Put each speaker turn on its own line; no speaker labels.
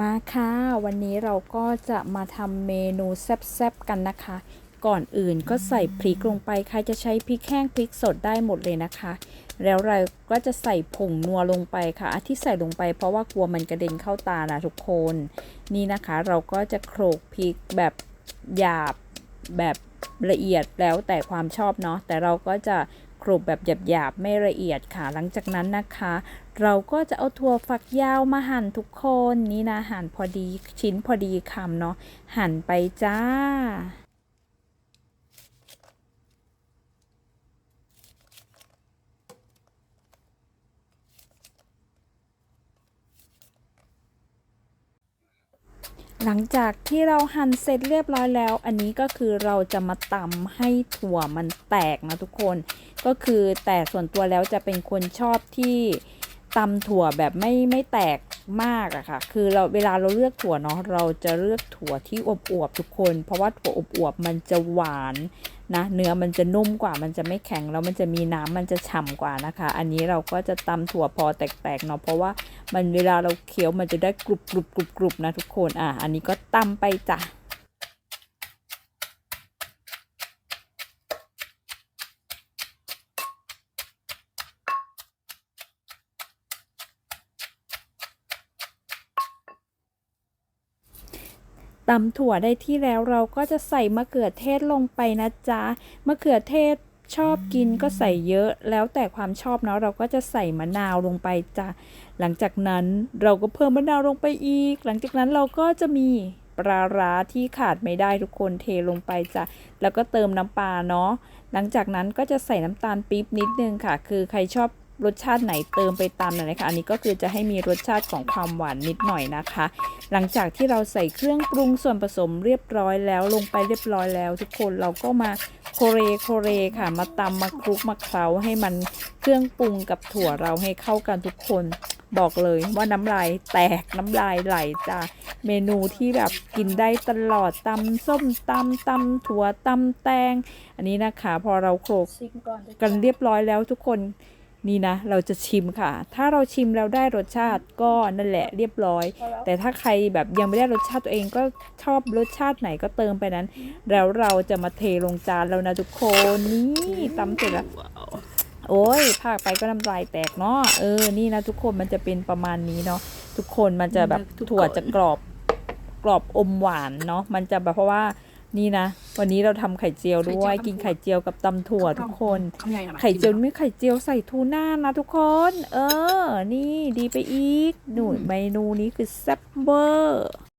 มาค่ะ วันนี้เราก็จะมาทำเมนูแซ่บๆกันนะคะ ก่อนอื่นก็ใส่พริกลงไปใครจะใช้พริกแห้งพริกสดได้หมดเลยนะคะ แล้วเราก็จะใส่ผงนัวลงไปค่ะอะที่ใส่ลงไปเพราะว่ากลัวมันกระเด็นเข้าตานะทุกคน นี่นะคะเราก็จะโขลกพริกแบบหยาบแบบละเอียดแล้วแต่ความชอบเนาะแต่เราก็จะ กรุบแบบหยาบๆ ไม่ละเอียดค่ะ หลังจากนั้นนะคะ เราก็จะเอาถั่วฝักยาวมาหั่นทุกคนนี่นะหั่นพอดีชิ้นพอดีคำเนาะหั่นไปจ้า หลังจากที่เราหั่นเสร็จเรียบร้อยแล้ว อันนี้ก็คือเราจะมาตำให้ถั่วมันแตกนะทุกคน ก็คือแต่ส่วนตัวแล้วจะเป็นคนชอบที่ตำถั่วแบบไม่ไม่แตก มากอะค่ะ คือเราเวลาเราเลือกถั่วเนาะ เราจะเลือกถั่วที่อวบๆทุกคน เพราะว่าถั่วอวบๆมันจะหวานนะ เนื้อมันจะนุ่มกว่า มันจะไม่แข็งแล้วมันจะมีน้ำมันจะฉ่ำกว่านะคะ อันนี้เราก็จะตำถั่วพอแตกๆเนาะ เพราะว่ามันเวลาเราเคี้ยวมันจะได้กรุบๆๆนะทุกคน อะ อันนี้ก็ตำไปจ้ะ ตำถั่วได้ที่แล้วเราก็จะใส่มะเขือเทศลงไปนะจ๊ะ มะเขือเทศชอบกินก็ใส่เยอะ แล้วแต่ความชอบเนาะเราก็จะใส่มะนาวลงไปจ้ะ หลังจากนั้นเราก็เพิ่มมะนาวลงไปอีก หลังจากนั้นเราก็จะมีปลาร้าที่ขาดไม่ได้ทุกคนเทลงไปจ้ะ แล้วก็เติมน้ำปลาเนาะ หลังจากนั้นก็จะใส่น้ำตาลปี๊บนิดนึงค่ะ คือใครชอบ รสชาติไหนเติมไปตามนั้นเลยค่ะอันนี้ก็คือจะให้มีรสชาติของความหวานนิดหน่อยนะคะ หลังจากที่เราใส่เครื่องปรุงส่วนผสมเรียบร้อยแล้วลงไปเรียบร้อยแล้ว ทุกคนเราก็มาโคเรโคเรค่ะ มาตำมาคลุกมาเคล้าให้มันเครื่องปรุงกับถั่วเราให้เข้ากันทุกคนบอกเลยว่าน้ำลายแตกน้ำลายไหลจ้ะเมนูที่แบบกินได้ตลอดตำส้มตำตำถั่วตำแตง อันนี้นะคะ พอเราโขลกกันเรียบร้อยแล้วทุกคน นี่นะ เราจะชิมค่ะ ถ้าเราชิมแล้วได้รสชาติก็นั่นแหละเรียบร้อย แต่ถ้าใครแบบยังไม่ได้รสชาติตัวเองก็ชอบรสชาติไหนก็เติมไปนั้น แล้วเราจะมาเทลงจานแล้วนะทุกคนนี่ตำเสร็จแล้วโอ้ยภาคไปก็น้ำลายแตกเนาะเออนี่นะทุกคนมันจะเป็นประมาณนี้เนาะทุกคนมันจะแบบถั่วจะกรอบกรอบอมหวานเนาะมันจะแบบเพราะว่า นี่นะ วันนี้เราทำไข่เจียวด้วย กินไข่เจียวกับตำถั่วทุกคน
คำใหญ่หน่อย
ไข่เจียวไม่ไข่เจียวใส่ทูน่านะทุกคน เออ นี่ดีไปอีก หนูเมนูนี้คือแซ่บเวอร์